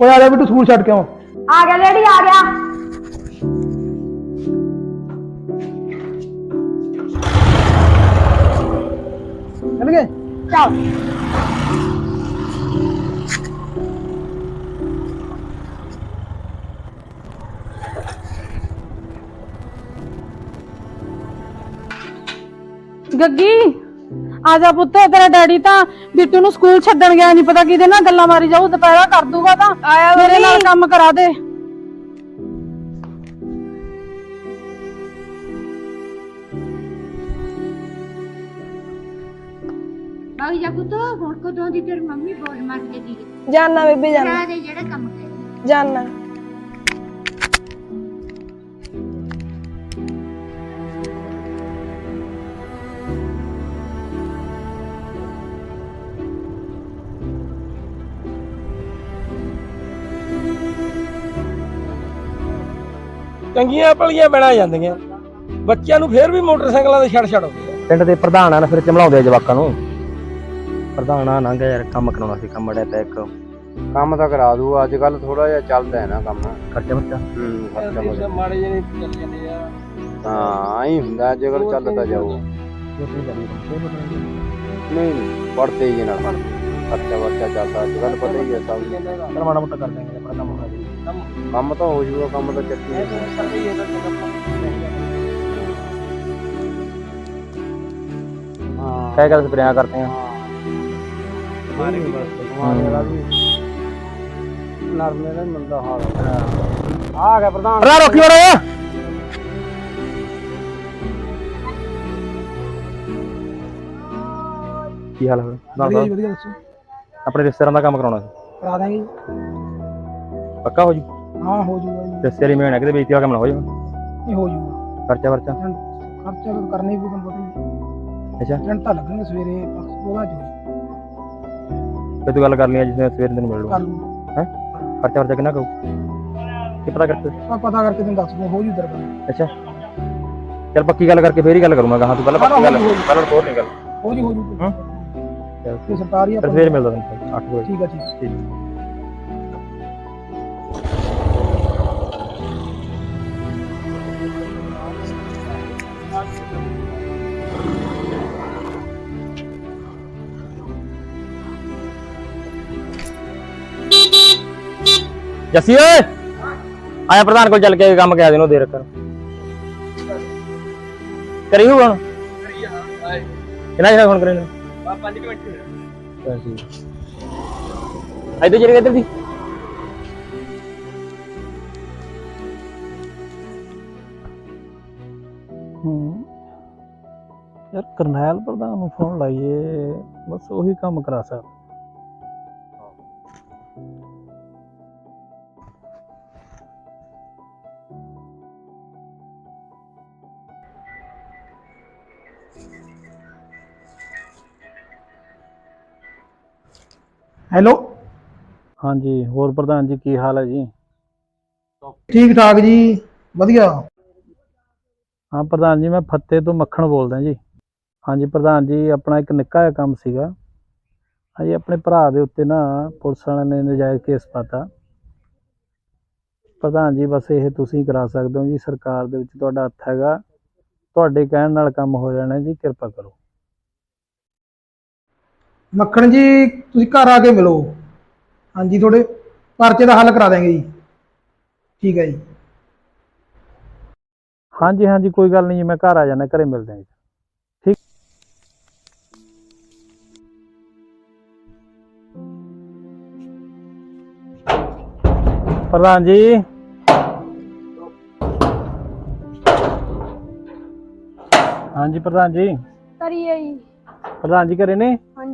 ਓਏ ਆ ਜਾ ਬਿੱਟੂ ਸਕੂਲ ਛੱਡ ਕੇ ਆਵਾਂ ਆ ਗਿਆ ਡੈਡੀ ਆ ਗਿਆ ਚੱਲ ਗਏ ਚੱਲ ਗੱਗੀ ਆ ਜਾ ਪੁੱਤ ਤੇਰਾ ਡੈਡੀ ਤਾਂ ਬਿੱਟੂ ਨੂੰ ਸਕੂਲ ਛੱਡਣ ਗਿਆ ਨਹੀਂ ਪਤਾ ਕਿਹਦੇ ਨਾਲ ਗੱਲਾਂ ਮਾਰੀ ਜਾਊ ਦੁਪਹਿਰਾ ਕਰ ਦੂਗਾ ਤਾਂ। ਆਇਆ ਮੇਰੇ ਨਾਲ ਕੰਮ ਕਰਾ ਦੇ। ਬਾਈ ਜਾ ਪੁੱਤ ਹੁਣ ਕਦੋਂ ਦੀ ਤੇਰੀ ਮੰਮੀ ਬੋਲ ਮਾਰ ਕੇ ਦੀ ਜਾਨਾ ਬੇਬੇ ਜਾਨਾ। ਦੇ ਜਿਹੜਾ ਕੰਮ ਕਰੇ। ਜਾਨਾ। ਚੰਗੀਆਂ ਪਲੀਆਂ ਬਣਾ ਜਾਂਦੀਆਂ। ਬੱਚਿਆਂ ਨੂੰ ਫੇਰ ਵੀ ਮੋਟਰਸਾਈਕਲਾਂ ਤੇ ਛੱਡ ਛੱਡ ਪਿੰਡ ਦੇ ਪ੍ਰਧਾਨ ਆ ਨਾ ਫਿਰ ਚਮਲਾਉਂਦੇ ਆ ਜਵਾਕਾਂ ਨੂੰ। ਪ੍ਰਧਾਨ ਆ ਨੰਗਾ ਯਾਰ ਕੰਮ ਕਰਾਉਣਾ ਸੀ ਕੰਮ ਅੜਿਆ ਪਿਆ ਇੱਕ। ਕੰਮ ਤਾਂ ਕਰਾ ਦੂ ਅੱਜ ਕੱਲ ਥੋੜਾ ਜਿਹਾ ਚੱਲਦਾ ਹੈ ਨਾ ਕੰਮ। ਖਰਚਾ ਬੱਚਾ ਹੂੰ ਖਰਚਾ ਜਾਂਦੇ ਬਹੁਤ ਮਾੜੇ ਜਿਹੇ ਚੱਲ ਜਾਂਦੇ ਆ। ਹਾਂ ਆਈ ਹੁੰਦਾ ਅੱਜ ਕੱਲ ਚੱਲਦਾ ਜਾਊ। ਨਹੀਂ ਨਹੀਂ ਪੜਤੇ ਹੀ ਨਾਲ ਖਰਚਾ ਵਰਚਾ ਚੱਲਦਾ ਅੱਜ ਕੱਲ ਪਤਾ ਹੀ ਹੈ ਸਭ ਨੂੰ। ਮਾੜਾ ਮੋਟਾ ਕਰ ਦਾਂਗੇ ਆਪਣਾ ਕੰਮ ਹੋ ਕੰਮ ਤਾਂ ਹੋ ਜੂਗਾ ਕੰਮ ਤਾਂ ਚੱਕੀ ਹਾਂ। ਕਹਿ ਕਰ ਸਪਰੇਆਂ ਕਰਦੇ ਆ ਮਾਰੇ ਵਾਲਾ ਵੀ। ਨਰਮੇ ਦਾ ਮੰਦਾ ਹਾਲ। ਆ ਗਿਆ ਪ੍ਰਧਾਨ। ਰਾ ਰੋਕੀ ਵੜਾ ਕੀ ਹਾਲ ਹੈ? ਵਧੀਆ ਜੀ ਵਧੀਆ ਦੱਸੋ। ਆਪਣੇ ਰਿਸ਼ਤੇਦਾਰਾਂ ਦਾ ਕੰਮ ਕਰਾਉਣਾ ਸੀ। ਕਰਾ ਦਾਂਗੇ ਜੀ। ਪੱਕਾ ਹੋ ਜੂ? ਹਾਂ ਹੋ ਜਾਊਗਾ ਜੀ। ਰਿਸ਼ਤੇਦਾਰੀ ਮੈਂ ਕਿਤੇ ਬੇਇੱਜ਼ਤੀ ਦਾ ਕੰਮ ਨਾ ਹੋ ਜਾਵੇ। ਇਹ ਹੋ ਜਾਊਗਾ ਖਰਚਾ ਵਰਚਾ? ਖਰਚਾ ਤਾਂ ਕਰਨਾ ਹੀ ਪਊ ਤੁਹਾਨੂੰ ਪਤਾ ਹੀ ਅੱਛਾ। ਜਣ ਤਾਂ ਲੱਗਣਗੇ ਸਵੇਰੇ ਉਹਦਾ ਜੋ। ਤੇ ਤੂੰ ਗੱਲ ਕਰ ਲਈ ਜਿਸ ਸਵੇਰ ਦਿਨ ਮਿਲ ਕਰ ਲੂ ਲੂ ਹੈ? ਖਰਚਾ ਵਰਚਾ ਕਿੰਨਾ ਕਹੂ ਕੀ ਪਤਾ ਕਰਕੇ? ਮੈਂ ਪਤਾ ਕਰਕੇ ਤੈਨੂੰ ਦੱਸ ਦੂੰ ਹੋ ਜੂ ਕੰਮ ਅੱਛਾ। ਚਲ ਪੱਕੀ ਗੱਲ ਕਰਕੇ ਫੇਰ ਹੀ ਗੱਲ ਕਰੂੰਗਾ ਕਹਾਂ ਤੂੰ ਪਹਿਲਾਂ ਪੱਕੀ ਗੱਲ ਪਹਿਲਾਂ ਹੋਰ ਨਹੀਂ ਗੱਲ। ਹੋ ਜੂ ਹੋ ਜੂ। ਹਾਂ। ਤੇ ਸਰਕਾਰੀ ਫਿਰ ਆਪਾਂ ਫੇਰ ਮਿਲਦਾ ਤੈਨੂੰ 8 ਵਜੇ। ਠੀਕ ਆ ਠੀਕ ਆ। ਜੱਸੀ ਓਏ। ਆਇਆ ਪ੍ਰਧਾਨ ਕੋਲ ਚੱਲ ਕੇ ਕੰਮ ਕਿਹਾ ਦੇਨੋ ਦੇ ਰੱਖਣ ਕਰੀ ਹੋਊਗਾ ਹੁਣ? ਕਿੰਨਾ ਜਿਹੜਾ ਹੁਣ ਕਰੇ ਆ 5 ਮਿੰਟ ਚੱਲ ਠੀਕ ਇੱਧਰ ਜਿਹੜੇ ਇੱਧਰ ਦੀ। ਹੂੰ। ਯਾਰ ਕਰਨੈਲ ਪ੍ਰਧਾਨ ਨੂੰ ਫੋਨ ਲਾਈਏ, ਬਸ ਉਹੀ ਕੰਮ ਕਰਾ ਸਕ ਹੈਲੋ। ਹਾਂਜੀ ਹੋਰ ਪ੍ਰਧਾਨ ਜੀ ਕੀ ਹਾਲ ਹੈ ਜੀ? ਠੀਕ ਠਾਕ ਜੀ ਵਧੀਆ। ਹਾਂ ਪ੍ਰਧਾਨ ਜੀ ਮੈਂ ਫੱਤੇ ਤੋਂ ਮੱਖਣ ਬੋਲਦਾ ਜੀ। ਹਾਂਜੀ ਪ੍ਰਧਾਨ ਜੀ ਆਪਣਾ ਇੱਕ ਨਿੱਕਾ ਜਿਹਾ ਕੰਮ ਸੀਗਾ। ਹਾਂਜੀ ਆਪਣੇ ਭਰਾ ਦੇ ਉੱਤੇ ਨਾ ਪੁਲਿਸ ਵਾਲਿਆਂ ਨੇ ਨਜਾਇਜ਼ ਕੇਸ ਪਾਤਾ। ਪ੍ਰਧਾਨ ਜੀ ਬਸ ਇਹ ਤੁਸੀਂ ਕਰਾ ਸਕਦੇ ਹੋ ਜੀ ਸਰਕਾਰ ਦੇ ਵਿੱਚ ਤੁਹਾਡਾ ਹੱਥ ਹੈਗਾ। ਤੁਹਾਡੇ ਕਹਿਣ ਨਾਲ ਕੰਮ ਹੋ ਜਾਣਾ ਜੀ ਕਿਰਪਾ ਕਰੋ। ਮੱਖਣ ਜੀ ਤੁਸੀਂ ਘਰ ਆ ਕੇ ਮਿਲੋ। ਹਾਂਜੀ ਤੁਹਾਡੇ ਪਰਚੇ ਦਾ ਹੱਲ ਕਰਾ ਦਾਂਗੇ ਜੀ। ਠੀਕ ਹੈ ਜੀ। ਹਾਂਜੀ ਹਾਂਜੀ ਕੋਈ ਗੱਲ ਨਹੀਂ ਜੀ ਮੈਂ ਘਰ ਆ ਜਾਣਾ ਘਰੇ ਮਿਲਦੇ ਹਾਂ ਜੀ। ਪ੍ਰਧਾਨ ਜੀ। ਹਾਂਜੀ ਪ੍ਰਧਾਨ ਜੀ। ਕਰੀਏ ਜੀ ਪ੍ਰਧਾਨ ਜੀ ਘਰੇ ਨੇ? ਹਾਂਜੀ।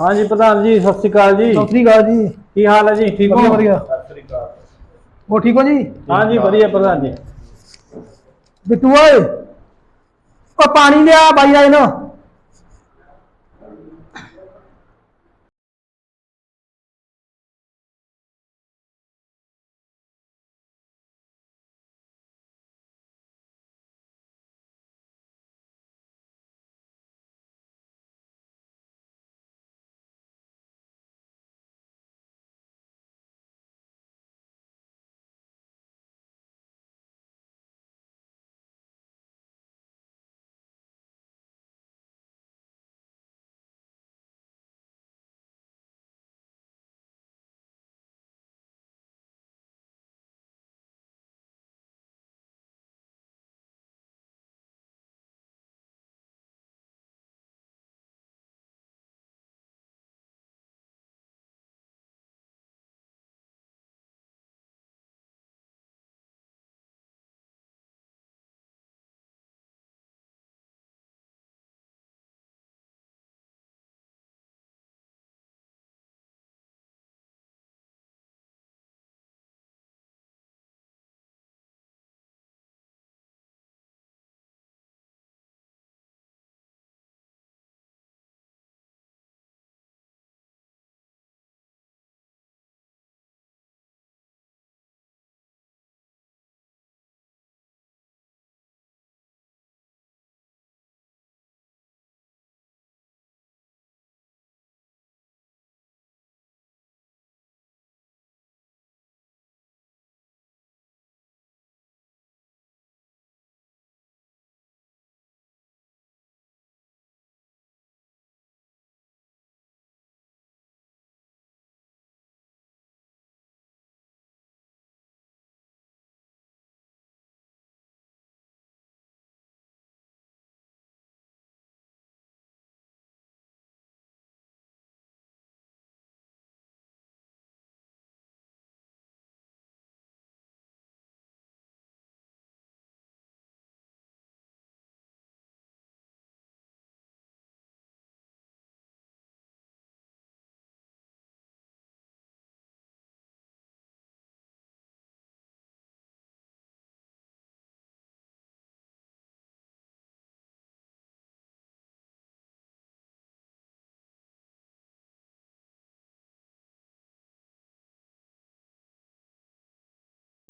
ਹਾਂਜੀ ਪ੍ਰਧਾਨ ਜੀ ਸਤਿ ਸ਼੍ਰੀ ਅਕਾਲ ਜੀ। ਸਤਿ ਸ੍ਰੀ ਅਕਾਲ ਜੀ। ਕੀ ਹਾਲ ਹੈ ਜੀ? ਠੀਕ ਵਧੀਆ ਹੋ ਵਧੀਆ ਉਹ ਠੀਕ ਹੋ ਜੀ? ਹਾਂਜੀ ਵਧੀਆ ਪ੍ਰਧਾਨ ਜੀ। ਬਿੱਟੂ ਓਏ ਉਹ ਪਾਣੀ ਲਿਆ ਬਾਈ ਆਏ ਨਾ।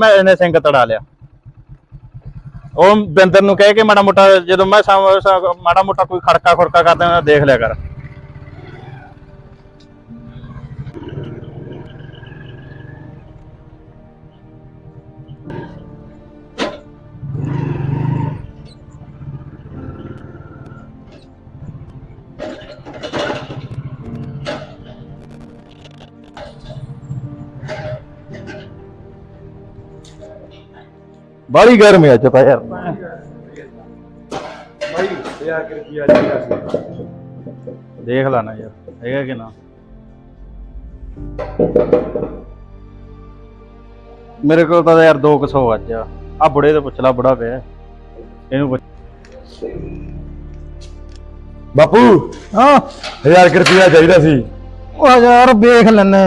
ਮੈਂ ਇਹਨੇ ਸਿੰਘ ਤੜਾ ਲਿਆ। ਉਹ ਬਿੰਦਰ ਨੂੰ ਕਹਿ ਕੇ ਮਾੜਾ ਮੋਟਾ ਜਦੋਂ ਮੈਂ ਸਾਮ- ਸਾ- ਮਾੜਾ ਮੋਟਾ ਕੋਈ ਖੜਕਾ ਖੁੜਕਾ ਕਰਦਾ ਦੇਖ ਲਿਆ ਕਰ। ਬਾਲੀ ਗਰਮ ਹੈ ਅੱਜ ਤਾਂ ਯਾਰ। ਦੇਖ ਲੈਣਾ ਯਾਰ ਹੈਗਾ ਕਿ ਨਾ? ਮੇਰੇ ਕੋਲ ਤਾਂ ਯਾਰ 200 ਅੱਜ ਆ ਆਹ ਬੁੜੇ ਤੋਂ ਪੁੱਛ ਲਾ ਬੁੜਾ ਪਿਆ। ਇਹਨੂੰ ਪੁੱਛ। ਬਾਪੂ ਹਾਂ। 1000 ਰੁਪਇਆ ਚਾਹੀਦਾ ਸੀ। ਉਹ ਯਾਰ ਵੇਖ ਲੈਣਾ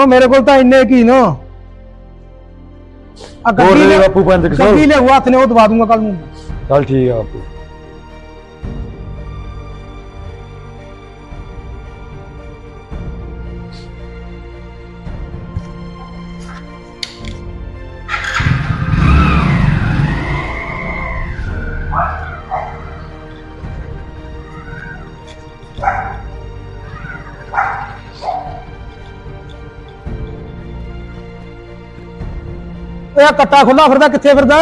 ਉਹ ਮੇਰੇ ਕੋਲ ਤਾਂ ਇੰਨੇ ਕੀ ਨਾ? ਆ ਹੋਰ ਗੱਡੀ ਦੇ ਲੈ ਬਾਪੂ 500 ਗੱਡੀ ਲੈ ਹੱਥ ਨੇ ਉਹ ਦਵਾ ਦੂੰਗਾ ਕੱਲ ਨੂੰ। ਚੱਲ ਠੀਕ ਆ ਬਾਪੂ। ਓਏ ਆਹ ਕੱਟਾ ਖੁੱਲਾ ਫਿਰਦਾ ਕਿੱਥੇ ਫਿਰਦਾ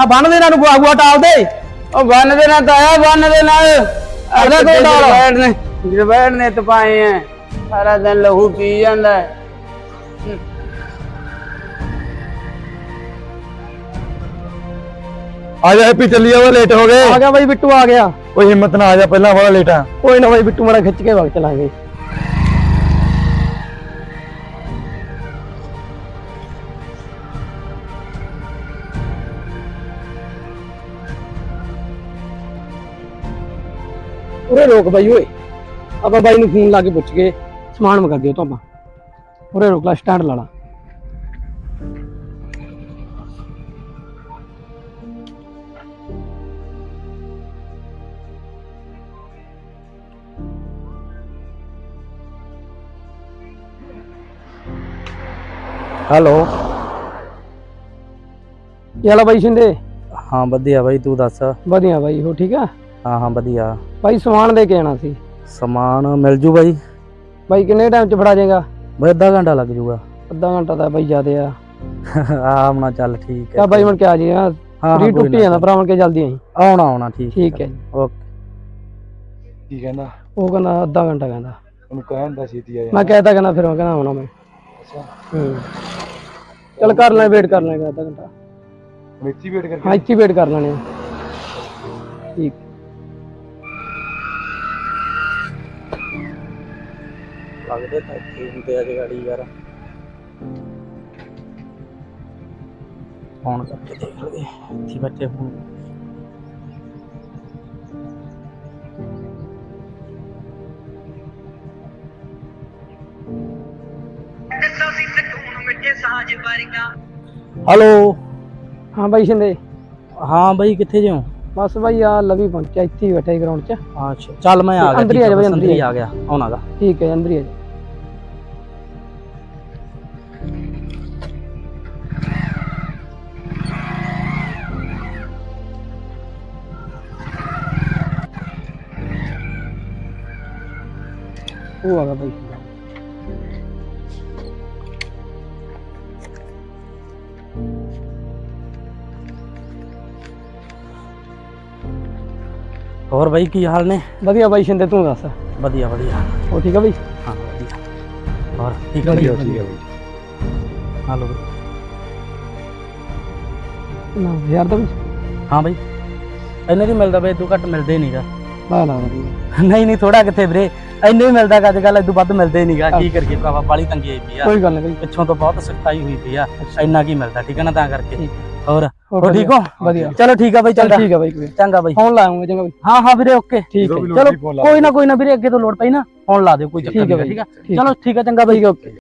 ਆ ਬੰਨ ਦੇ ਇਹਨਾਂ ਨੂੰ ਗੁਆ ਗੁਆ ਟਾਲ ਦੇ। ਉਹ ਬੰਨ ਦੇ ਨਾਲ ਤਾਇਆ ਬੰਨ ਦੇ ਨਾਲ। ਅਗਲੇ ਕੋਲ ਡਾਲ। ਬੈਠ ਨੇ ਜਬੈੜ ਨੇ ਤਪਾਏ ਐ। ਸਾਰਾ ਦਿਨ ਲਹੂ ਪੀ ਜਾਂਦਾ ਹੈ। ਆ ਜਾ ਹੈਪੀ ਚੱਲੀ ਜਾਵਾ ਲੇਟ ਹੋ ਗਏ। ਆ ਗਿਆ ਬਾਈ ਬਿੱਟੂ ਆ ਗਿਆ। ਕੋਈ ਹਿੰਮਤ ਨਾ ਆ ਜਾ ਪਹਿਲਾਂ ਬੜਾ ਲੇਟ ਆ। ਕੋਈ ਨਾ ਬਾਈ ਬਿੱਟੂ ਮਾੜਾ ਖਿੱਚ ਕੇ ਵਗ ਚਲਾਂਗੇ। ਉਰੇ ਰੋਕ ਬਾਈ ਓਏ। ਆਪਾਂ ਬਾਈ ਨੂੰ ਫੋਨ ਲਾ ਕੇ ਪੁੱਛ ਕੇ ਸਮਾਨ ਮੰਗਾ ਦਿਓ ਤੋਂ ਆਪਾਂ। ਉਰੇ ਰੋਕ ਲਾ ਸਟਾਰਟ ਲਾ ਲਾ। ਹੈਲੋ। ਯਾਲਾ ਬਾਈ ਸ਼ਿੰਦੇ? ਹਾਂ ਵਧੀਆ ਬਾਈ ਤੂੰ ਦੱਸ? ਵਧੀਆ ਬਾਈ ਹੋ ਠੀਕ ਆ? ਹਾਂ ਹਾਂ ਵਧੀਆ। ਬਾਈ ਸਮਾਨ ਦੇ ਕੇ ਆਣਾ ਸੀ। ਸਮਾਨ ਮਿਲ ਜੂ ਬਾਈ। ਬਾਈ ਕਿੰਨੇ ਟਾਈਮ ਚ ਫੜਾ ਜਾਏਗਾ? ਬਈ ਅੱਧਾ ਘੰਟਾ ਲੱਗ ਜੂਗਾ। ਅੱਧਾ ਘੰਟਾ ਤਾਂ ਬਾਈ ਜ਼ਿਆਦੇ ਆ। ਆਉਣਾ ਚੱਲ ਠੀਕ ਹੈ। ਬਾਈ ਮਨ ਕੇ ਆ ਜੀ ਹਾਂ ਹਾਂ ਫਰੀ ਟੁੱਟੀ ਜਾਂਦਾ ਭਰਾ ਮਨ ਕੇ ਜਲਦੀ ਆਈ। ਆਉਣਾ ਆਉਣਾ ਠੀਕ ਠੀਕ ਹੈ ਜੀ। ਓਕੇ। ਕੀ ਕਹਿੰਦਾ? ਉਹ ਕਹਿੰਦਾ ਅੱਧਾ ਘੰਟਾ ਕਹਿੰਦਾ। ਉਹਨੂੰ ਕਹਿੰਦਾ ਛੇਤੀ ਆ ਮੈਂ ਕਹਿਤਾ ਕਹਿੰਦਾ ਫਿਰ ਉਹ ਕਹਿੰਦਾ ਆਉਣਾ ਮੈਂ। ਹੂੰ। ਚਲ ਕਰ ਲੈ ਵੇਟ ਕਰ ਲੈਂਗੇ ਅੱਧਾ ਘੰਟਾ। ਮਿੱਟੀ ਵੇਟ ਕਰਕੇ ਹਾਂ ਇੱਥੇ ਵੇਟ ਕਰ ਲੈਣੇ ਆ। ਲੱਗਦੇ ਤਾਂ ਇੱਥੇ ਹੁੰਦੇ ਅੱਜ ਗਾੜੀ ਯਾਰ। ਫੋਨ ਕਰਕੇ ਦੇਖ ਲਗੇ ਇੱਥੇ ਬੈਠੇ ਹੁਣ। ਹੈਲੋ। ਹਾਂ ਬਾਈ ਸ਼ਿੰਦੇ। ਹਾਂ ਬਾਈ ਕਿੱਥੇ ਜਿਓ ਬਸ ਬਾਈ ਆ ਲਵੀ ਪਹੁੰਚਿਆ ਇੱਥੇ ਹੀ ਬੈਠਾ ਗਰਾਊਂਡ 'ਚ। ਅੱਛਾ ਚੱਲ ਮੈਂ ਆ ਗਿਆ ਅੰਦਰ ਹੀ ਆ ਜਾ ਬਾਈ, ਅੰਦਰ ਹੀ ਆ ਗਿਆ ਆਉਣਾਗਾ ਠੀਕ ਹੈ ਅੰਦਰ ਹੀ ਆ ਜਾ। ਉਹ ਆ ਗਿਆ ਬਾਈ। ਹੋਰ ਬਾਈ ਕੀ ਹਾਲ ਨੇ? ਵਧੀਆ ਬਾਈ ਸ਼ਿੰਦੇ ਤੂੰ ਦੱਸ? ਵਧੀਆ ਵਧੀਆ। ਉਹ ਠੀਕ ਆ ਬਾਈ? ਹਾਂ ਵਧੀਆ। ਹੋਰ ਠੀਕ ਹੈ ਵਧੀਆ, ਬਾਈ। ਵਧੀਆ। ਹਾਲੋ ਨਾ ਯਾਰ ਤਾਂ ਹਾਂ ਬਾਈ। ਇੰਨੇ ਦੀ ਮਿਲਦਾ ਬਈ ਤੂੰ ਘੱਟ ਮਿਲਦੇ ਨਹੀਂਗਾ ਨਾ ਨਾ ਵਧੀਆ। ਨਹੀਂ ਨਹੀਂ ਥੋੜਾ ਕਿੱਥੇ ਵੀਰੇ? ਇੰਨੇ ਹੀ ਮਿਲਦਾ ਅੱਜ ਕੱਲ ਇਦੋਂ ਵੱਧ ਮਿਲਦੇ ਨਹੀਂਗਾ ਕੀ ਕਰੀਏ ਭਰਾਵਾ ਬਾਲੀ ਤੰਗੀ ਆਈ ਪਈ ਆ। ਕੋਈ ਗੱਲ ਨਹੀਂ ਪਿੱਛੋਂ ਤੋਂ ਬਹੁਤ ਸਖਤਾਈ ਹੋਈ ਪਈ ਆ ਇੰਨਾ ਕੀ ਮਿਲਦਾ ਠੀਕ ਹੈ ਨਾ ਤਾਂ ਕਰਕੇ। ਠੀਕ। ਹੋਰ ਹੋ ਠੀਕ ਹੋ? ਵਧੀਆ ਚਲੋ ਠੀਕ ਆ ਬਾਈ ਚੱਲ ਚੰਗਾ। ਠੀਕ ਆ ਬਾਈ ਕੋਈ। ਚੰਗਾ ਬਾਈ। ਫੋਨ ਲਾਉਂਗਾ ਚੰਗਾ ਬਾਈ। ਹਾਂ ਹਾਂ ਵੀਰੇ ਓਕੇ। ਠੀਕ ਹੈ। ਚਲੋ ਕੋਈ ਨਾ ਕੋਈ ਨਾ ਵੀਰੇ ਅੱਗੇ ਤੋਂ ਲੋੜ ਪਈ ਨਾ ਫੋਨ ਲਾ ਦਿਓ ਕੋਈ ਚੱਕਰ ਠੀਕ ਹੈ ਨਹੀਂ ਠੀਕ ਆ। ਠੀਕ ਚਲੋ ਠੀਕ ਆ ਚੰਗਾ ਬਾਈ ਹੈ ਓਕੇ।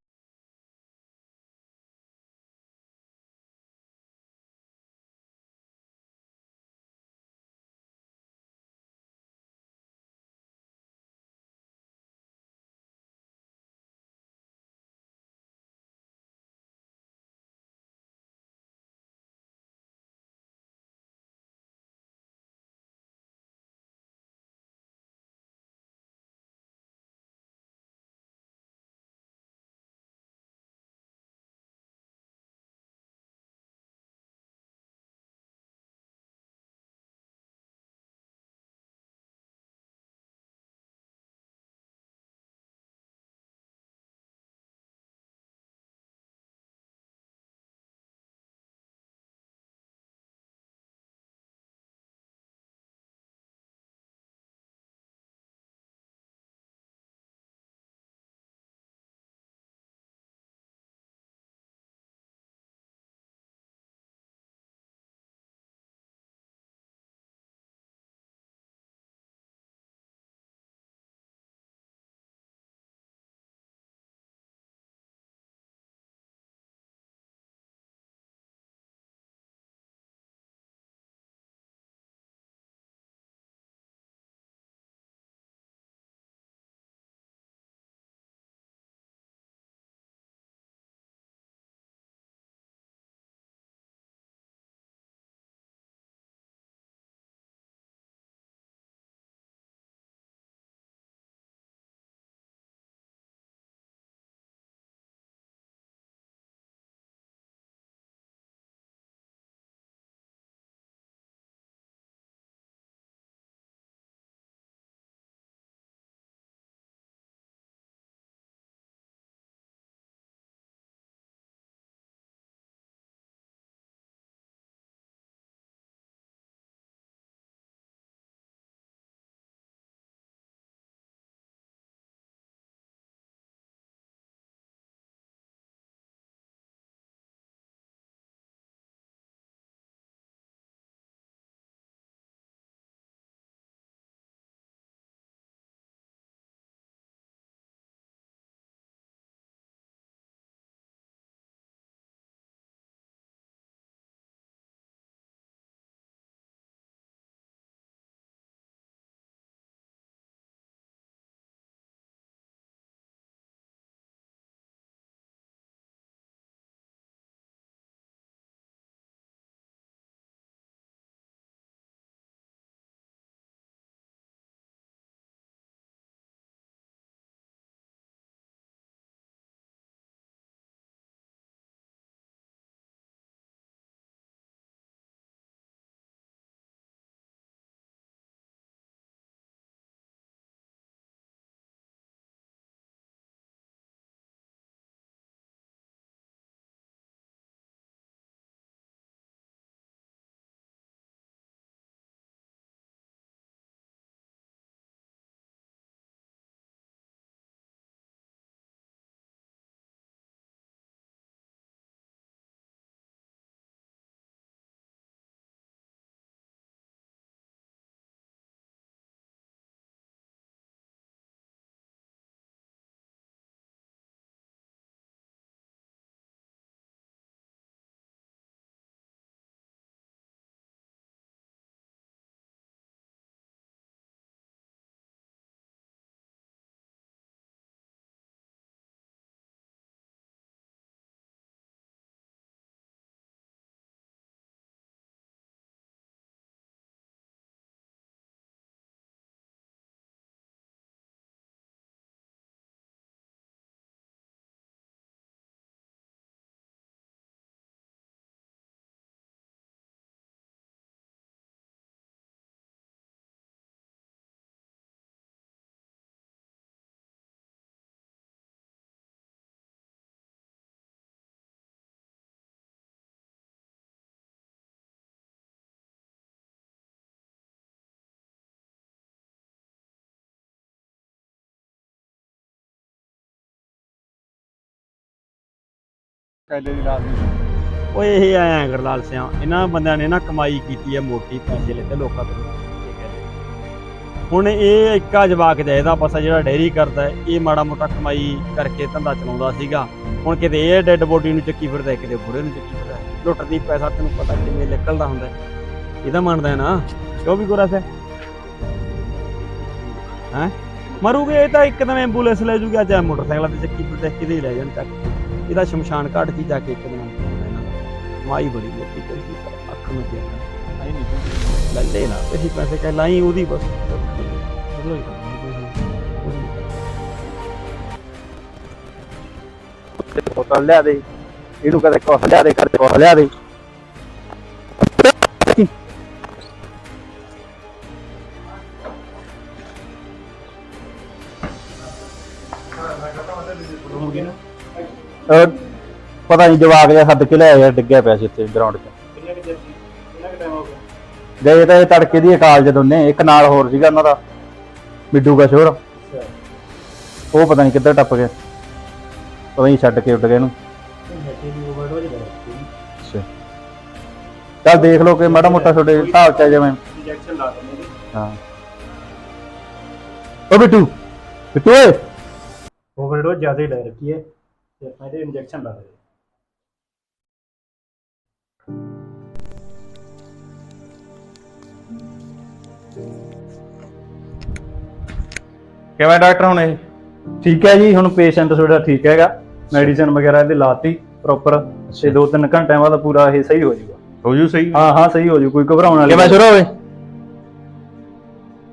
ਕੈਲੇ ਦੀ ਰਾਤ ਨੂੰ ਓਏ ਇਹ ਆਇਆ ਗਰਲਾਲ ਸਿਆ ਇਹਨਾਂ ਬੰਦਿਆਂ ਨੇ ਨਾ ਕਮਾਈ ਕੀਤੀ ਹੈ ਮੋਟੀ ਪੈਸੇ ਲੈਤੇ ਲੋਕਾਂ ਤੋਂ ਇਹ ਕਹਿੰਦੇ। ਹੁਣ ਇਹ ਇੱਕਾ ਜਵਾਕ ਜਾਇਦਾ ਪਾਸਾ ਜਿਹੜਾ ਡੇਰੀ ਕਰਦਾ ਹੈ, ਇਹ ਮਾੜਾ ਮੋਟਾ ਕਮਾਈ ਕਰਕੇ ਧੰਦਾ ਚਲਾਉਂਦਾ ਸੀਗਾ ਹੁਣ ਕਿਤੇ ਇਹ ਡੈੱਡ ਬੋਡੀ ਨੂੰ ਚੱਕੀ ਫਿਰਦਾ ਹੈ, ਕਿਤੇ ਬੁੜੇ ਨੂੰ ਚੱਕੀ ਫਿਰਦਾ ਹੈ। ਲੁੱਟ ਪੈਸਾ ਤੈਨੂੰ ਪਤਾ ਕਿਵੇਂ ਨਿਕਲਦਾ ਹੁੰਦਾ ਹੈ। ਇਹਦਾ ਮੰਨਦਾ ਹੈ ਨਾ ਕਿਉਂ ਵੀ ਗੋਰਾ ਸੇ ਹੈ ਮਰੂਗੇ ਇਹ ਤਾਂ ਇੱਕਦਮ ਐਂਬੂਲੈਂਸ ਲੈ ਜੂਗਾ ਜਾਂ ਮੋਟਰਸਾਈਕਲਾਂ ਤੇ ਚੱਕੀ ਫਿਰਦਾ ਹੈ, ਕਿਤੇ ਹੀ ਲੈ ਜਾਣ ਚੱਕ ਇਹਦਾ ਸ਼ਮਸ਼ਾਨ ਘਾਟ 'ਚ ਜਾ ਕੇ ਇੱਕਦਮ ਮਰਨਾ ਇਹਨਾਂ ਦਾ ਕਮਾਈ ਬੜੀ ਮੋਟੀ ਕਰੀ ਸੀ ਅੱਖ ਨੂੰ ਦੇਖਣਾ ਆਈ ਨਹੀਂ ਲੱਲੇ ਨਾ ਤੇ ਪੈਸੇ ਕਹਿ ਲਾਈ ਉਹਦੀ ਬਸ। ਚਲੋ ਹੀ ਲਿਆ ਦੇ। ਇਹਨੂੰ ਕਦੇ ਕੁਛ ਲਿਆ ਦੇ ਕਦੇ ਕੁਛ ਲਿਆ ਦੇ। ਅਹ ਪਤਾ ਨਹੀਂ ਜਵਾਕ ਜਿਹਾ ਸੱਦ ਕੇ ਲਿਆਇਆ ਯਾਰ ਡਿੱਗਿਆ ਪਿਆ ਸੀ ਉੱਥੇ ਗਰਾਊਂਡ 'ਚ। ਗਏ ਤਾਂ ਇਹ ਤੜਕੇ ਦੀ ਕਾਲਜ ਦੋਨੇ ਇੱਕ ਨਾਲ ਹੋਰ ਸੀਗਾ ਉਹਨਾਂ ਦਾ ਮਿੱਡੂ ਦਾ ਸ਼ੋਰ ਉਹ ਪਤਾ ਨਹੀਂ ਕਿੱਧਰ ਟੱਪ ਗਿਆ। ਪਤਾ ਨਹੀਂ ਛੱਡ ਕੇ ਉੱਡ ਗਏ ਇਹਨੂੰ। ਅੱਛਾ। ਚੱਲ ਦੇਖ ਲਓ ਕਿ ਮਾੜਾ ਮੋਟਾ ਤੁਹਾਡੇ ਹਿਸਾਬ ਚ ਆ ਜਾਵੇਂ। ਇੰਜੈਕਸ਼ਨ ਲਾ ਦਿੰਦੇ ਹਾਂ। ਓ ਬਿੱਟੂ ਬਿੱਟੂ ਓਏ। ਓਵਰਡੋਜ਼ ਜ਼ਿਆਦਾ ਹੀ ਲੈ ਰੱਖੀ ਹੈ। ਤੇ ਇਹਦੇ ਇੰਜੈਕਸ਼ਨ ਕਿਵੇਂ ਡਾਕਟਰ ਹੁਣ ਇਹ? ਠੀਕ ਹੈ ਜੀ ਹੁਣ ਪੇਸ਼ੈਂਟ ਤੁਹਾਡਾ ਠੀਕ ਹੈਗਾ। ਮੈਡੀਸਿਨ ਵਗੈਰਾ ਇਹਦੇ ਲਾਤੀ ਪ੍ਰੋਪਰ ਤੇ 2-3 ਘੰਟਿਆਂ ਬਾਅਦ ਪੂਰਾ ਇਹ ਸਹੀ ਹੋ ਜਾਊਗਾ। ਹੋ ਜੂ ਸਹੀ? ਹਾਂ ਹਾਂ ਸਹੀ ਹੋ ਜਾਊ ਕੋਈ ਘਬਰਾਉਣ ਵਾਲੀ ਕਿਵੇਂ ਸ਼ੁਰੂ ਹੋਵੇ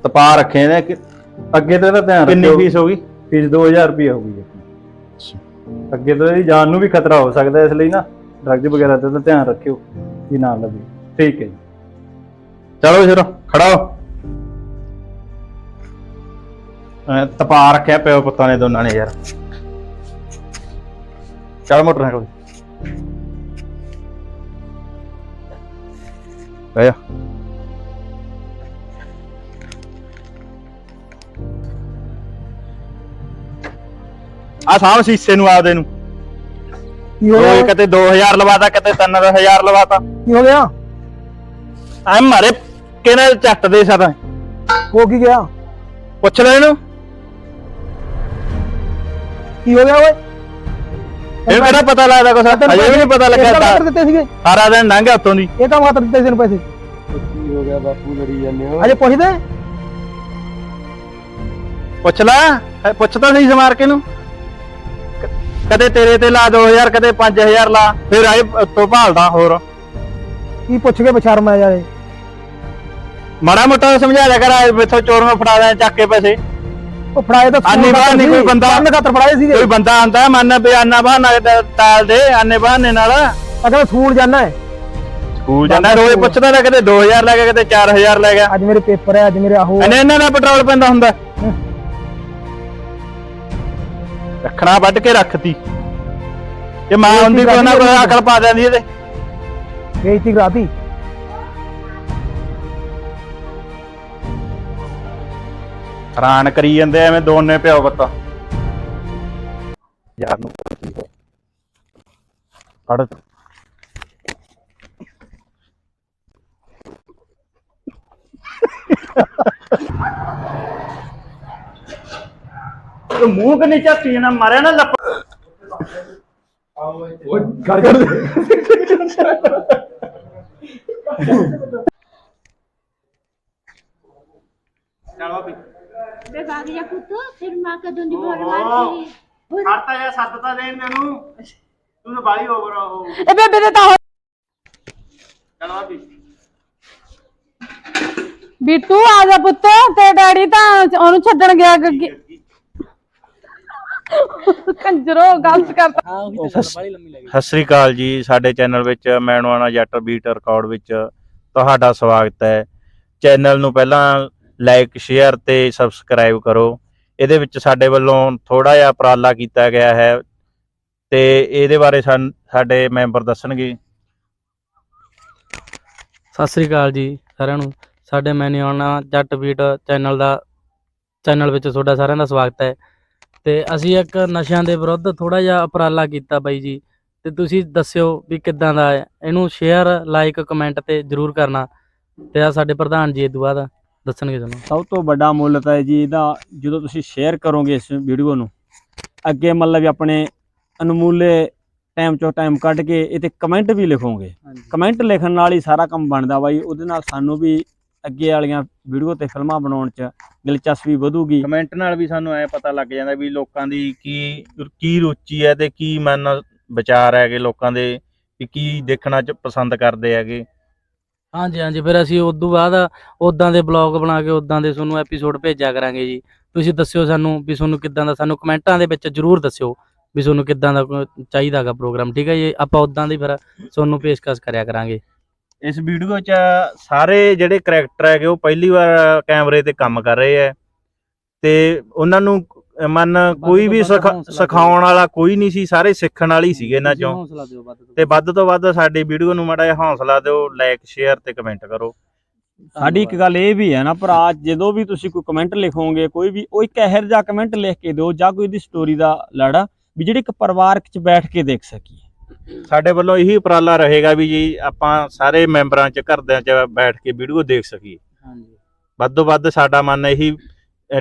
ਤਪਾ ਰੱਖੇ ਨੇ ਕਿ ਅੱਗੇ ਤੋਂ ਇਹਦਾ ਧਿਆਨ ਕਿੰਨੀ ਰੱਖਿਓ। ਫੀਸ ਹੋ ਗਈ? ਫੀਸ 2000 ਰੁਪਏ ਹੋਊਗੀ ਜੀ ਅੱਗੇ ਤੋਂ ਇਹਦੀ ਜਾਨ ਨੂੰ ਵੀ ਖਤਰਾ ਹੋ ਸਕਦਾ ਇਸ ਲਈ ਨਾ ਡਰੱਗ ਵਗੈਰਾ ਤੇ ਤਾਂ ਧਿਆਨ ਰੱਖਿਓ ਕਿ ਨਾ ਲੱਗੇ। ਠੀਕ ਹੈ ਜੀ। ਚਲੋ ਸ਼ੁਰੂ ਖੜਾ ਹੋ। ਤਪਾ ਰੱਖਿਆ ਪਿਓ ਪੁੱਤਾਂ ਨੇ ਦੋਨਾਂ ਨੇ ਯਾਰ। ਚੱਲ ਮੋਟਰਸਾਈਕਲ ਤੇ। ਬਹਿ ਆ ਸਾਹਮ ਸੀਸੇ ਨੂੰ ਆਪਦੇ ਨੂੰ। ਕੀ ਹੋ ਓਏ ਗਿਆ? ਕਿਤੇ 2000 ਲਵਾਤਾ ਕਿਤੇ 3000 ਲਵਾਤਾ। ਕੀ ਹੋ ਗਿਆ? ਐ ਮਾਰੇ ਕਿਹਨੇ ਚੱਟ ਦੇ ਸਦਾ ਹੋ ਕੀ ਗਿਆ? ਪੁੱਛ ਲੈ ਇਹਨੂੰ। ਕੀ ਹੋ ਗਿਆ ਓਏ? ਇਹ ਕਿਹੜਾ ਪਤਾ ਲੱਗਦਾ ਕੁਛ? ਅਜੇ ਵੀ ਨਹੀਂ ਪਤਾ ਇਹ ਤਾਂ ਲੱਗਿਆ ਮਾਤਰ ਦਿੱਤੇ ਸੀਗੇ। ਸਾਰਾ ਦਿਨ ਲੰਘ ਗਿਆ ਉੱਤੋਂ ਦੀ। ਇਹ ਤਾਂ ਮਾਤਰ ਦਿੱਤੇ ਸੀ ਇਹਨੂੰ ਪੈਸੇ। ਕੀ ਹੋ ਗਿਆ ਬਾਪੂ ਲੜੀ ਜਾਂਦੇ ਹੋ? ਅਜੇ ਪੁੱਛਦੇ? ਪੁੱਛ ਲੈ। ਪੁੱਛ ਤਾਂ ਸਹੀ ਸਮਾਰ ਕੇ ਨੂੰ। ਕ- ਕਦੇ ਤੇਰੇ ਤੇ ਲਾ 2000 ਕਦੇ 5000 ਲਾ ਫਿਰ ਆਏ ਉੱਤੋਂ ਭਾਲਦਾ ਹੋਰ। ਕੀ ਪੁੱਛ ਕੇ ਬਸ਼ਰਮ ਆ ਯਾਰ? ਮਾੜਾ ਮੋਟਾ ਸਮਝਾ ਲਿਆ ਕਰ ਆਏ ਮੈਥੋਂ ਚੋਰ ਮੈਂ ਫੜਾ ਦਿਆਂ ਚੱਕ ਕੇ ਪੈਸੇ। ਉਹ ਫੜਾਏ ਤਾਂ ਆਨੀ ਨੀ ਕੋਈ ਬੰਦਾ। ਕੰਨ ਖਾਤਰ ਫੜਾਏ ਸੀਗੇ। ਕੋਈ ਬੰਦਾ ਆਂਦਾ ਮੰਨ ਬਿਆਨਾ ਬਹਾਨਾ ਟਾਲ ਦੇ ਆਨੇ ਬਹਾਨੇ ਨਾਲ। ਅਗਰ ਸਕੂਲ ਜਾਣਾ ਹੈ। ਸਕੂਲ ਜਾਂਦਾ ਰੋਜ਼ ਪੁੱਛਦਾ ਰਿਹਾ ਕਦੇ 2000 ਲੈ ਗਿਆ ਕਦੇ 4000 ਲੈ ਗਿਆ। ਅੱਜ ਮੇਰੇ ਪੇਪਰ ਹੈ ਅੱਜ ਮੇਰੇ ਆਹੋ। ਇਹਨੇ ਇਹਨਾਂ ਦਾ ਪੈਟਰੋਲ ਪੈਂਦਾ ਹੁੰਦਾ। ਰੱਖਣਾ ਵੱਢ ਕੇ ਰੱਖਤੀ। ਜੇ ਮਾਂ ਹੁੰਦੀ ਕੋਈ ਨਾ ਕੋਈ ਅਕਲ ਪਾ ਦਿੰਦੀ ਇਹਦੇ। ਬੇਇੱਜ਼ਤੀ ਕਰਾਤੀ। ਹੈਰਾਨ ਕਰੀ ਜਾਂਦੇ ਐਵੇਂ ਦੋਨੇ ਪਿਓ ਪੁੱਤ। ਯਾਰ ਨੂੰ ਪਤਾ ਕੀ ਹੋ ਫੜ। ਤੂੰ ਮੂੰਹ ਕਿ ਨਹੀਂ ਝੱਟੀ ਨਾ ਮਾਰਿਆ ਨਾ ਲੱਪ ਬੇ ਬਾਗ ਜਾ ਪੁੱਤ ਫਿਰ ਮਾਂ ਕਦੋਂ ਦੀ ਬੋਲ ਮਾਰਦੀ ਹੱਤਾ ਜਾਂ ਸੱਤ ਤਾਂ ਦੇਣ ਤੈਨੂੰ ਤੂੰ ਤਾਂ ਬਾਈ ਓਵਰ ਉਹ। ਇਹ ਬੇਬੇ ਦੇ ਤਾਂ ਹੋ- ਚਲਵਾ ਵੀ। ਬਿੱਟੂ ਆ ਜਾ ਪੁੱਤ ਤੇ ਡੈਡੀ ਤਾਂ ਉਹਨੂੰ ਛੱਡਣ ਗਿਆ ਗੱਗੀ ਕੰਜਰੋ ਗਲਤ ਕਰਤਾ ਸਤਿ ਸ੍ਰੀ ਅਕਾਲ ਜੀ ਸਾਡੇ ਚੈਨਲ ਵਿੱਚ ਮੈਨਵਾਨਾ ਜੱਟ ਬੀਟ ਰਿਕਾਰਡ ਵਿੱਚ ਤੁਹਾਡਾ ਸਵਾਗਤ ਹੈ। ਚੈਨਲ ਨੂੰ ਪਹਿਲਾਂ ਲਾਈਕ ਸ਼ੇਅਰ ਤੇ ਸਬਸਕ੍ਰਾਈਬ ਕਰੋ। ਇਹਦੇ ਵਿੱਚ ਸਾਡੇ ਵੱਲੋਂ ਥੋੜਾ ਜਿਹਾ ਉਪਰਾਲਾ ਕੀਤਾ ਗਿਆ ਹੈ ਤੇ ਇਹਦੇ ਬਾਰੇ ਸਾਨ- ਸਾਡੇ ਮੈਂਬਰ ਦੱਸਣਗੇ। ਸਤਿ ਸ੍ਰੀ ਅਕਾਲ ਜੀ ਸਾਰਿਆਂ ਨੂੰ। ਸਾਡੇ ਮੈਨਿਆਣਾ ਜੱਟ ਬੀਟ ਚੈਨਲ ਦਾ ਚੈਨਲ ਵਿੱਚ ਤੁਹਾਡਾ ਸਾਰਿਆਂ ਦਾ ਸਵਾਗਤ ਹੈ। ਤੇ ਅਸੀਂ ਇੱਕ ਨਸ਼ਿਆਂ ਦੇ ਵਿਰੁੱਧ ਥੋੜਾ ਜਿਹਾ ਉਪਰਾਲਾ ਕੀਤਾ ਬਾਈ ਜੀ। ਤੇ ਤੁਸੀਂ ਦੱਸਿਓ ਵੀ ਕਿੱਦਾਂ ਦਾ ਹੈ। ਇਹਨੂੰ ਸ਼ੇਅਰ ਲਾਈਕ ਕਮੈਂਟ ਤੇ ਜਰੂਰ ਕਰਨਾ। ਤੇ ਆ ਸਾਡੇ ਪ੍ਰਧਾਨ ਜੀ ਤੋਂ ਬਾਅਦ ਦੱਸਣਗੇ ਤੁਹਾਨੂੰ। ਸਭ ਤੋਂ ਵੱਡਾ ਮੁੱਲ ਤਾਂ ਹੈ ਜੀ ਇਹਦਾ ਜਦੋਂ ਤੁਸੀਂ ਸ਼ੇਅਰ ਕਰੋਗੇ ਇਸ ਵੀਡੀਓ ਨੂੰ ਅੱਗੇ ਮਤਲਬ ਆਪਣੇ ਅਨਮੁੱਲੇ ਟਾਈਮ ਚੋਂ ਟਾਈਮ ਕੱਢ ਕੇ ਇਹ ਤੇ ਕਮੈਂਟ ਵੀ ਲਿਖੋਗੇ। ਕਮੈਂਟ ਲਿਖਣ ਨਾਲ ਹੀ ਸਾਰਾ ਕੰਮ ਬਣਦਾ ਬਾਈ। ਉਹਦੇ ਨਾਲ ਸਾਨੂੰ ਵੀ ਅੱਗੇ ਵਾਲੀਆਂ ਵੀਡੀਓ ਤੇ ਫਿਲਮਾਂ ਬਣਾਉਣ 'ਚ ਦਿਲਚਸਪੀ ਵਧੂਗੀ। ਕਮੈਂਟ ਨਾਲ ਵੀ ਸਾਨੂੰ ਐ ਪਤਾ ਲੱਗ ਜਾਂਦਾ ਵੀ ਲੋਕਾਂ ਦੀ ਕੀ ਕੀ ਰੁਚੀ ਹੈ ਤੇ ਕੀ ਮਨ ਵਿਚਾਰ ਹੈਗੇ ਲੋਕਾਂ ਦੇ ਵੀ ਕੀ ਦੇਖਣਾ ਚ ਪਸੰਦ ਕਰਦੇ ਹੈਗੇ। ਹਾਂਜੀ ਹਾਂਜੀ ਫਿਰ ਅਸੀਂ ਉਸ ਤੋਂ ਬਾਅਦ ਉਦਾਂ ਦੇ ਬਲੌਗ ਬਣਾ ਕੇ ਉਦਾਂ ਦੇ ਤੁਹਾਨੂੰ ਐਪੀਸੋਡ ਭੇਜਿਆ ਕਰਾਂਗੇ ਜੀ। ਤੁਸੀਂ ਦੱਸਿਓ ਸਾਨੂੰ ਵੀ ਤੁਹਾਨੂੰ ਕਿੱਦਾਂ ਦਾ ਸਾਨੂੰ ਕਮੈਂਟਾਂ ਦੇ ਵਿੱਚ ਜਰੂਰ ਦੱਸਿਓ ਵੀ ਤੁਹਾਨੂੰ ਕਿੱਦਾਂ ਦਾ ਚਾਹੀਦਾਗਾ ਪ੍ਰੋਗਰਾਮ ਠੀਕ ਹੈ ਜੀ? ਆਪਾਂ ਉਦਾਂ ਦੀ ਫਿਰ ਤੁਹਾਨੂੰ ਪੇਸ਼ਕਸ਼ ਕਰਿਆ ਕਰਾਂਗੇ। ਇਸ ਵੀਡੀਓ 'ਚ ਸਾਰੇ ਜਿਹੜੇ ਕਰੈਕਟਰ ਹੈਗੇ ਉਹ ਪਹਿਲੀ ਵਾਰ ਕੈਮਰੇ ਤੇ ਕੰਮ ਕਰ ਰਹੇ ਹੈ। ਤੇ ਉਹਨਾਂ ਨੂੰ ਮਨ ਕੋਈ ਵੀ। ਸਿਖਾਉਣ ਵਾਲਾ ਕੋਈ ਨਹੀਂ ਸੀ ਸਾਰੇ ਸਿੱਖਣ ਵਾਲੇ ਸੀਗੇ ਇਹਨਾਂ ਚੋਂ। ਹੌਸਲਾ ਦਿਓ ਵੱਧ ਤੋਂ ਤੇ ਵੱਧ। ਤੋਂ ਵੱਧ ਸਾਡੀ ਵੀਡੀਓ ਨੂੰ ਮਾੜਾ ਜਿਹਾ ਹੌਸਲਾ ਦਿਓ ਲਾਈਕ ਸ਼ੇਅਰ ਤੇ ਕਮੈਂਟ ਕਰੋ। ਸਾਡੀ ਇੱਕ ਗੱਲ ਇਹ ਵੀ ਹੈ ਨਾ ਭਰਾ ਜਦੋਂ ਵੀ ਤੁਸੀਂ ਕੋਈ ਕਮੈਂਟ ਲਿਖੋਗੇ ਕੋਈ ਵੀ ਉਹ ਇੱਕ ਇਹੋ ਜਿਹਾ ਕਮੈਂਟ ਲਿਖ ਕੇ ਦਿਓ ਜਾਂ ਕੋਈ ਦੀ ਸਟੋਰੀ ਦਾ ਲੜਾ ਵੀ ਜਿਹੜੇ ਇੱਕ ਪਰਿਵਾਰਕ ਚ ਬੈਠ ਕੇ ਦੇਖ ਸਕੀਏ। ਸਾਡੇ ਵੱਲੋਂ ਇਹੀ ਉਪਰਾਲਾ ਰਹੇਗਾ ਵੀ ਜੀ ਆਪਾਂ ਸਾਰੇ ਮੈਂਬਰਾਂ 'ਚ ਘਰਦਿਆਂ 'ਚ ਬੈਠ ਕੇ ਵੀਡੀਓ ਦੇਖ ਸਕੀਏ। ਹਾਂਜੀ। ਵੱਧ ਤੋਂ ਵੱਧ ਸਾਡਾ ਮਨ ਇਹੀ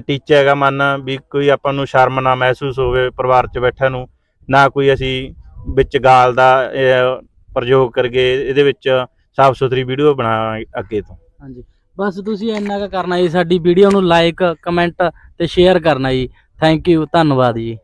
ਟੀਚਾ ਹੈਗਾ ਮਨ ਵੀ ਕੋਈ ਆਪਾਂ ਨੂੰ ਸ਼ਰਮ ਨਾ ਮਹਿਸੂਸ ਹੋਵੇ ਪਰਿਵਾਰ 'ਚ ਬੈਠਿਆਂ ਨੂੰ ਨਾ ਕੋਈ ਅਸੀਂ ਵਿੱਚ ਗਾਲ ਦਾ ਪ੍ਰਯੋਗ ਕਰਕੇ ਇਹਦੇ ਵਿੱਚ ਸਾਫ਼ ਸੁਥਰੀ ਵੀਡੀਓ ਬਣਾ ਅੱਗੇ ਤੋਂ। ਹਾਂਜੀ। ਬਸ ਤੁਸੀਂ ਇੰਨਾ ਕੁ ਕਰਨਾ ਜੀ ਸਾਡੀ ਵੀਡੀਓ ਨੂੰ ਲਾਈਕ ਕਮੈਂਟ ਤੇ ਸ਼ੇਅਰ ਕਰਨਾ ਜੀ। ਥੈਂਕ ਯੂ ਧੰਨਵਾਦ ਜੀ।